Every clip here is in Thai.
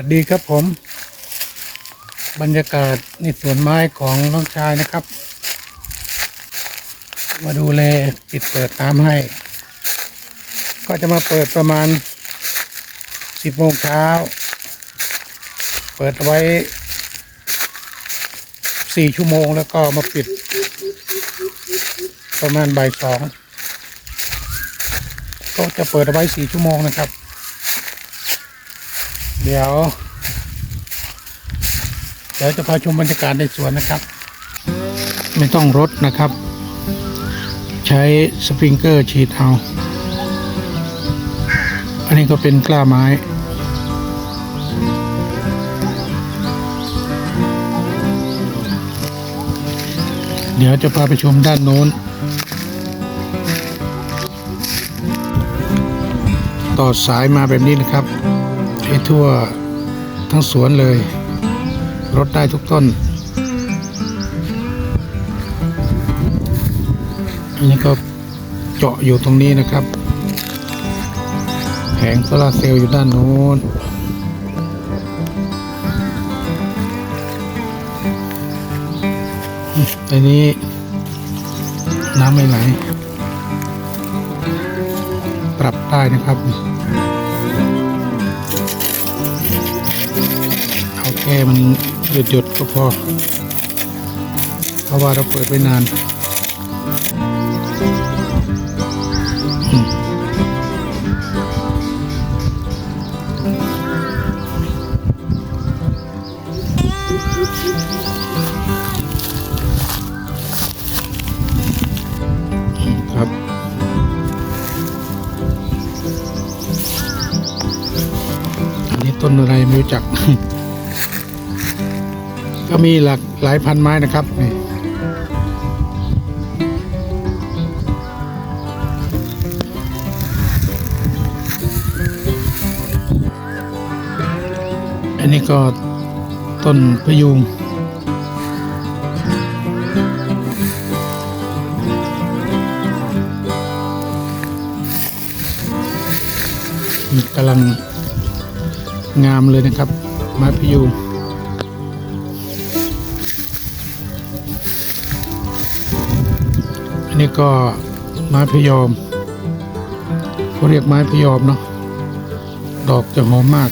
วัสดีครับผม บรรยากาศในสวนไม้ของน้องชายนะครับ มาดูแลปิดเปิดน้ำให้ ก็จะมาเปิดประมาณสิบโมงเช้า เปิดไว้สี่ชั่วโมงแล้วก็มาปิด ประมาณบ่ายสองก็จะเปิดไว้สี่ชั่วโมงนะครับ เดี๋ยว เดี๋ยวจะพาชมบรรยากาศในสวนนะครับ ไม่ต้องรดนะครับ ใช้สปริงเกอร์ฉีดเอา อันนี้ก็เป็นกล้าไม้เดี๋ยวจะพาไปชมด้านโน้น ต่อสายมาแบบนี้นะครับ ให้ทั่วทั้งสวนเลยรถได้ทุกต้น อันนี้ก็เจาะอยู่ตรงนี้นะครับ แผงโซลาร์เซลล์อยู่ด้านโน้นอันนี้น้ำไม่ไหล ปรับได้นะครับ ค่มันหยุดหยุดๆก็พอ เพราะว่าเราเปิดไว้นานครับอันนี้ต้นอะไรไม่รู้จัก ก็มีหลากหลายพันไม้นะครับนี่อันนี้ก็ต้นพยุงกำลังงามเลยนะครับ ไม้พยุง นนี้ก็ไม้พยอมเขาเรียกไม้พยอมเนาะดอกจะหอมมาก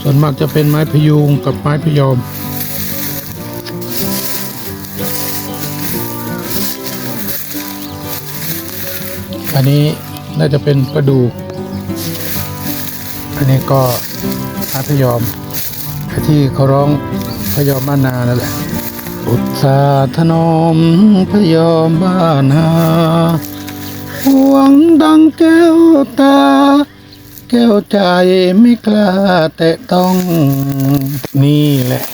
ส่วนมากจะเป็นไม้พยูงกับไม้พยอมอันนี้น่าจะเป็นประดู อันนี้ก็ไม้พยอมที่เขาร้องพยอมมานานั่นแหละ อุตสาถนอมพยอมบ้านหาหวงดังแก้วตา แก้วใจไม่กล้าแตะต้องนี่แหละ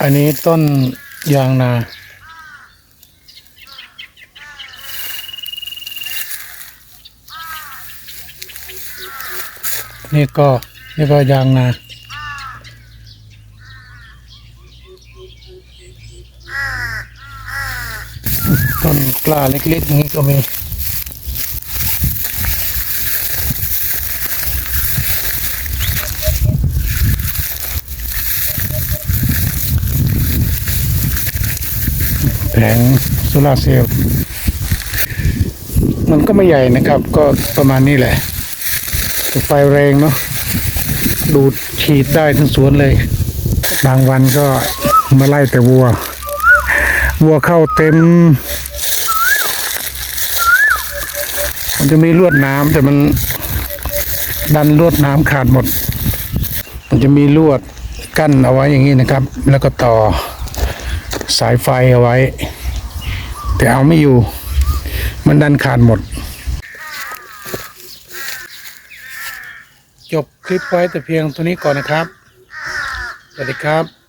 อันนี้ต้นยางนานี่ก็นี่ก็ยางนา ต้นกล้าเล็กๆอย่างนี้ก็มีแผงโซลาร์เซลล์มันก็ไม่ใหญ่นะครับ ก็ประมาณนี้แหละไฟแรงเนาะดูดฉีดได้ทั้งสวนเลย บางวันก็มาไล่แต่วัว วัวเข้าเต็ม มันจะมีลวดน้ำแต่มันดันลวดน้ำขาดหมด มันจะมีลวดกั้นเอาไว้อย่างนี้นะครับ แล้วก็ต่อสายไฟเอาไว้ แต่เอาไม่อยู่ มันดันขาดหมด จบคลิปไว้แต่เพียงเท่านี้ก่อนนะครับ สวัสดีครับ